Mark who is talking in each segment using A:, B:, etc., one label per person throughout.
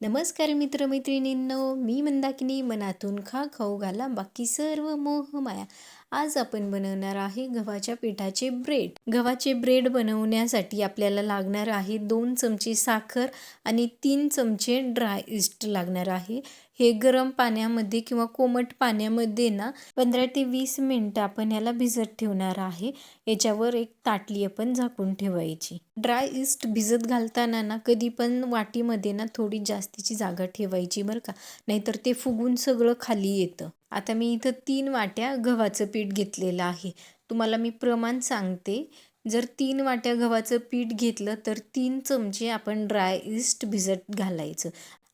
A: नमस्कार मित्रमैत्रिणींनो मी मंदाकिनी मनातून खा खाऊ घाला बाकी सर्व मोह माया. आज आपण बनवणार आहे गव्हाच्या पिठाचे ब्रेड गव्हाचे ब्रेड बनवण्यासाठी आपल्याला लागणार आहे दोन चमचे साखर आणि तीन चमचे ड्राय इस्ट लागणार आहे. हे गरम पाण्यामध्ये किंवा कोमट पाण्यामध्ये ना पंधरा ते वीस मिनटं आपण याला भिजत ठेवणार आहे. याच्यावर एक ताटली आपण झाकून ठेवायची. ड्राय इस्ट भिजत घालताना ना कधी पण वाटीमध्ये ना थोडी जास्तीची जागा ठेवायची बरं का. नाहीतर ते फुगून सगळं खाली येतं. आता मी इथं तीन वाट्या गव्हाचं पीठ घेतलेलं आहे. तुम्हाला मी प्रमाण सांगते. जर तीन वाट्या गव्हाचं पीठ घेतलं तर तीन चमचे आपण ड्राय इस्ट भिजत घालायचं.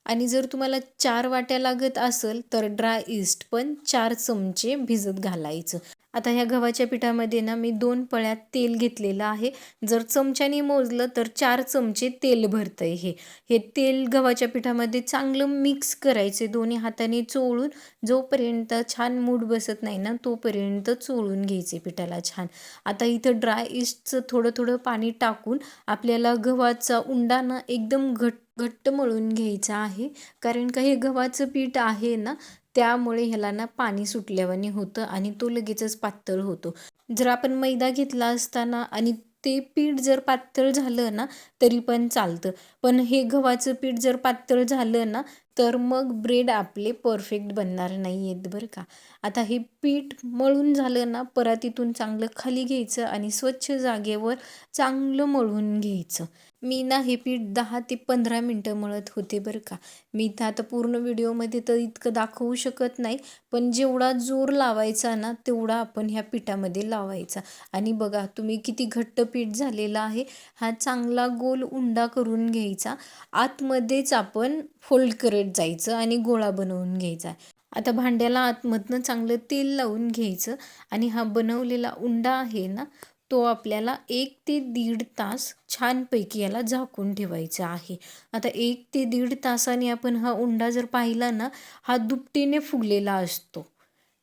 A: आणि जर तुम्हाला चार वाट्या लागत असेल तर ड्राय इस्ट पण चार चमचे भिजत घालायचं. आता ह्या गव्हाच्या पिठामध्ये ना मी दोन पळ्यात तेल घेतलेलं आहे. जर चमच्याने मोजलं तर चार चमचे तेल भरतं हे. हे तेल गव्हाच्या पिठामध्ये चांगलं मिक्स करायचे दोन्ही हाताने चोळून. जोपर्यंत छान मूड बसत नाही ना तोपर्यंत चोळून घ्यायचे पिठाला छान. आता इथं ड्राय इस्टचं थोडं थोडं पाणी टाकून आपल्याला गव्हाचा उंडा ना एकदम घट्ट घट्ट मळून घ्यायचा आहे. कारण का हे गव्हाचं पीठ आहे ना त्यामुळे ह्याला ना पाणी सुटल्यावाने होतं आणि तो लगेचच पातळ होतो. जर आपण मैदा घेतला असताना आणि ते पीठ जर पातळ झालं ना तरी पण चालतं. पण हे गव्हाचं पीठ जर पातळ झालं ना तर मग ब्रेड आपले परफेक्ट बनणार नाही आहेत बरं का. आता हे पीठ मळून झालं ना परातीतून चांगलं खाली घ्यायचं आणि स्वच्छ जागेवर चांगलं मळून घ्यायचं. मी ना हे पीठ दहा ते पंधरा मिनटं मळत होते बरं का. मी तर आता पूर्ण व्हिडिओमध्ये तर इतकं दाखवू शकत नाही पण जेवढा जोर लावायचा ना तेवढा आपण ह्या पिठामध्ये लावायचा. आणि बघा तुम्ही किती घट्ट पीठ झालेला आहे हा चांगला गोल उंडा करून घ्यायचा. आतमध्येच आपण फोल्ड करत जायचं आणि गोळा बनवून घ्यायचा. आता भांड्याला आतमधनं चांगलं तेल लावून घ्यायचं आणि हा बनवलेला उंडा आहे ना तो आपल्याला एक ते दीड तास छानपैकी याला झाकून ठेवायचा आहे. आता एक ते दीड तासाने आपण हा उंडा जर पाहिला ना हा दुपटीने फुगलेला असतो.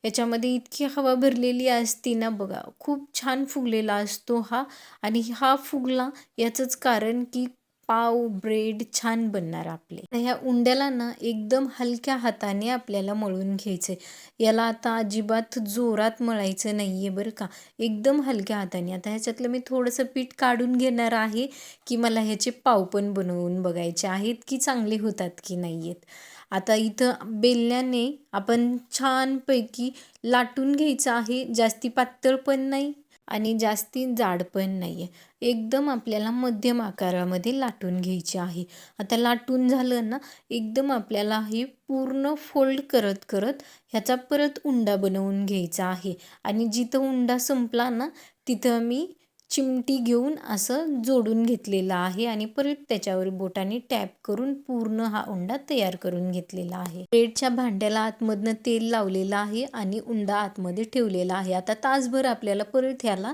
A: याच्यामध्ये इतकी हवा भरलेली असते ना बघा खूप छान फुगलेला असतो हा आणि हा फुगला याचंच कारण की पाव ब्रेड छान बनणार आपले. ह्या उंड्याला ना एकदम हलक्या हाताने आपल्याला मळून घ्यायचे याला आता अजिबात जोरात मळायचं नाही आहे बरं का. एकदम हलक्या हाताने. आता ह्याच्यातलं मी थोडंसं पीठ काढून घेणार आहे की मला ह्याचे पाव पण बनवून बघायचे आहेत की चांगले होतात की नाही आहेत आता इथं बेलण्याने आपण छानपैकी लाटून घ्यायचं आहे. जास्ती पातळ पण नाही आणि जास्ती जाड पण नाही आहे एकदम आपल्याला मध्यम आकारामध्ये लाटून घ्यायची आहे. आता लाटून झालं ना एकदम आपल्याला हे पूर्ण फोल्ड करत करत ह्याचा परत उंडा बनवून घ्यायचा आहे. आणि जिथं उंडा संपला ना तिथं मी चिमटी घेऊन असं जोडून घेतलेलं आहे आणि परत त्याच्यावर बोटाने टॅप करून पूर्ण हा उंडा तयार करून घेतलेला आहे. ब्रेडच्या भांड्याला आतमधनं तेल लावलेलं आहे आणि उंडा आतमध्ये ठेवलेला आहे. आता तासभर आपल्याला परत ह्याला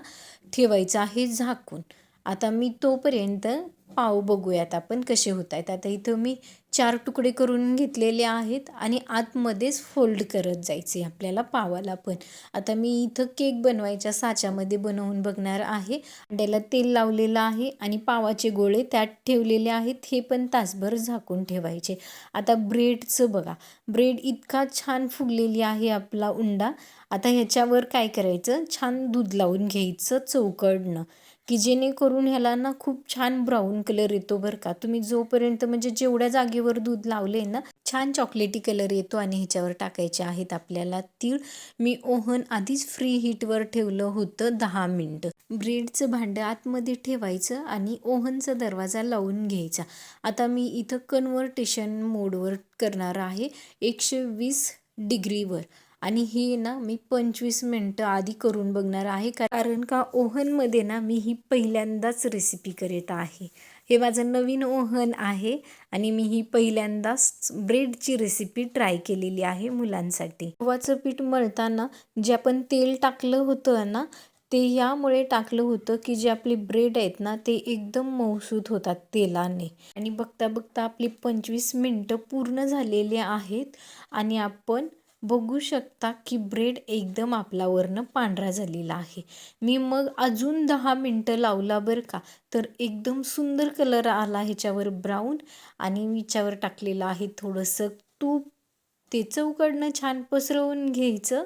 A: ठेवायचं आहे झाकून. आता मी तोपर्यंत पाव बघूयात आपण कसे होत आहेत आता इथं मी चार तुकडे करून घेतलेले आहेत आणि आतमध्येच फोल्ड करत जायचे आपल्याला पावाला पण. आता मी इथं केक बनवायच्या साच्यामध्ये बनवून बघणार आहे. अंड्याला तेल लावलेलं आहे आणि पावाचे गोळे त्यात ठेवलेले आहेत. हे पण तासभर झाकून ठेवायचे. आता ब्रेडचं बघा. ब्रेड इतका छान फुगलेली आहे आपला उंडा. आता ह्याच्यावर काय करायचं? छान दूध लावून घ्यायचं चौकडनं. की जेणेकरून ह्याला ना खूप छान ब्राऊन कलर येतो बरं का. तुम्ही जोपर्यंत म्हणजे जेवढ्या जागेवर दूध लावले ना छान चॉकलेटी कलर येतो आणि ह्याच्यावर टाकायचे आहेत आपल्याला तीळ. मी ओहन आधीच फ्री हीटवर ठेवलं होतं दहा मिनटं. ब्रेडचं भांडं आतमध्ये ठेवायचं आणि ओहनचा दरवाजा लावून घ्यायचा. आता मी इथं कन्व्हर्टेशन मोडवर करणार आहे एकशे वीस डिग्रीवर. आणि हे ना मी पंचवीस मिनटं आधी करून बघणार आहे कारण का ओव्हनमध्ये ना मी ही पहिल्यांदाच रेसिपी करत आहे. हे माझं नवीन ओव्हन आहे आणि मी ही पहिल्यांदाच ब्रेडची रेसिपी ट्राय केलेली आहे मुलांसाठी. गव्हाचं पीठ मळताना जे आपण तेल टाकलं होतं ना ते यामुळे टाकलं होतं की जे आपले ब्रेड आहेत ना ते एकदम मऊसूत होतात तेलाने. आणि बघता बघता आपली पंचवीस मिनटं पूर्ण झालेली आहेत आणि आपण बघू शकता की ब्रेड एकदम आपला वरनं पांढरा झालेला आहे. मी मग अजून दहा मिनटं लावला बरं का? तर एकदम सुंदर कलर आला ह्याच्यावर ब्राऊन आणि ह्याच्यावर टाकलेलं आहे थोडंसं तूप. ते चौकडनं छान पसरवून घ्यायचं.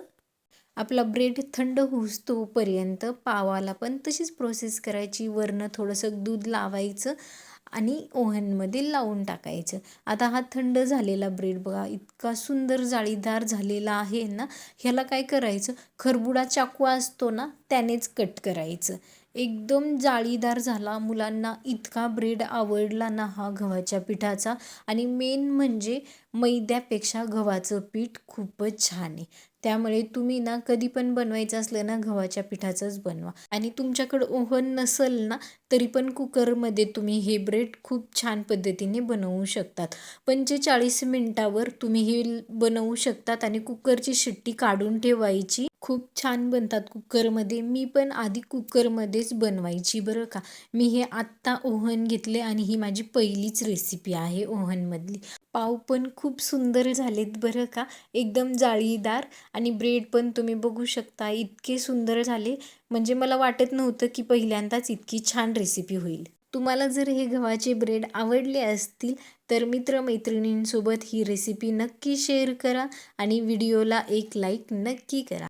A: आपला ब्रेड थंड होऊस तोपर्यंत पावाला पण तशीच प्रोसेस करायची. वरनं थोडंसं दूध लावायचं. आणि ओव्हनमध्ये लावून टाकायचं. आता हा थंड झालेला ब्रेड बघा इतका सुंदर जाळीदार झालेला आहे ना ह्याला काय करायचं? खरबुडा चाकू असतो ना त्यानेच कट करायचं. एकदम जाळीदार झाला मुलांना इतका ब्रेड आवडला ना हा गव्हाच्या पिठाचा. आणि मेन म्हणजे मैद्यापेक्षा गव्हाचं पीठ खूपच छान आहे. त्यामुळे तुम्ही ना कधी पण बनवायचं असलं ना गव्हाच्या पिठाचंच बनवा. आणि तुमच्याकडं ओव्हन नसेल ना तरी पण कुकरमध्ये तुम्ही हे ब्रेड खूप छान पद्धतीने बनवू शकतात. पंचेचाळीस मिनटावर तुम्ही हे बनवू शकतात आणि कुकरची शिट्टी काढून ठेवायची. खूप छान बनतात कुकरमध्ये. मी पण आधी कुकरमध्येच बनवायची बरं का. मी हे आत्ता ओव्हन घेतले आणि ही माझी पहिलीच रेसिपी आहे ओहनमधली पाव पण खूप सुंदर झालेत बरं का. एकदम जाळीदार आणि ब्रेड पण तुम्ही बघू शकता इतके सुंदर झाले. म्हणजे मला वाटत नव्हतं की पहिल्यांदाच इतकी छान रेसिपी होईल. तुम्हाला जर हे गव्हाचे ब्रेड आवडले असतील तर मित्रमैत्रिणींसोबत ही रेसिपी नक्की शेअर करा आणि व्हिडिओला एक लाईक नक्की करा.